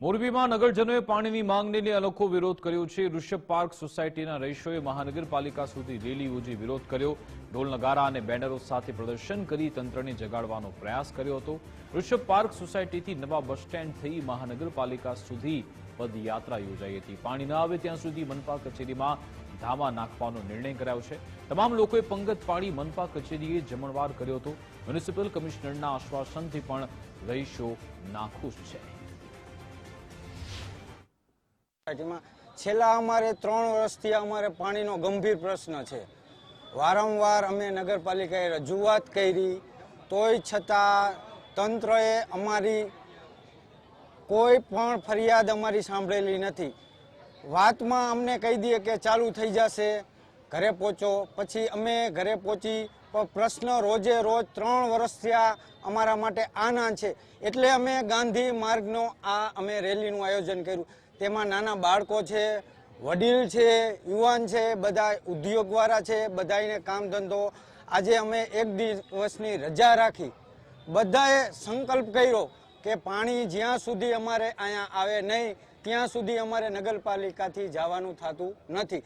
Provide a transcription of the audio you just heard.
મોરબીમાં નગરજનોએ પાણીની લઈ અનોખો વિરોધ કર્યો છે. ઋષભ પાર્ક સોસાયટીના રહીશોએ મહાનગરપાલિકા સુધી રેલી યોજી વિરોધ કર્યો. ઢોલ નગારા અને બેનરો સાથે પ્રદર્શન કરી તંત્રને જગાડવાનો પ્રયાસ કર્યો હતો. ઋષભ પાર્ક સોસાયટીથી નવા બસ સ્ટેન્ડ થઈ મહાનગરપાલિકા સુધી પદયાત્રા યોજાઈ હતી. પાણી ન આવે ત્યાં સુધી મનપા કચેરીમાં ધામા નાખવાનો નિર્ણય કરાયો છે. તમામ લોકોએ પંગત પાડી મનપા કચેરીએ જમણવાર કર્યો હતો. મ્યુનિસિપલ કમિશનરના આશ્વાસનથી પણ રહીશો નાખુશ છે. સોસાયટીમાં છેલ્લા અમારે ત્રણ વર્ષથી અમારે પાણીનો ગંભીર પ્રશ્ન છે. વારંવાર અમે નગરપાલિકાએ રજૂઆત કરી, તોય છતાં તંત્રએ અમારી કોઈ પણ ફરિયાદ અમારી સાંભળેલી નથી. વાતમાં અમને કહી દઈએ કે ચાલુ થઈ જશે, ઘરે પહોંચો. પછી અમે ઘરે પહોંચી પ્રશ્ન રોજે રોજ ત્રણ વર્ષથી આ અમારા માટે આના છે. એટલે અમે ગાંધી માર્ગનો આ અમે રેલીનું આયોજન કર્યું. તેમાં નાના બાળકો છે, વડીલ છે, યુવાન છે, બધા ઉદ્યોગવાળા છે બધાને કામ ધંધો આજે અમે એક દિવસની રજા રાખી. બધાએ સંકલ્પ કર્યો કે પાણી જ્યાં સુધી અમારે અહીંયા આવે નહીં, ત્યાં સુધી અમારે નગરપાલિકાથી જવાનું થતું નથી.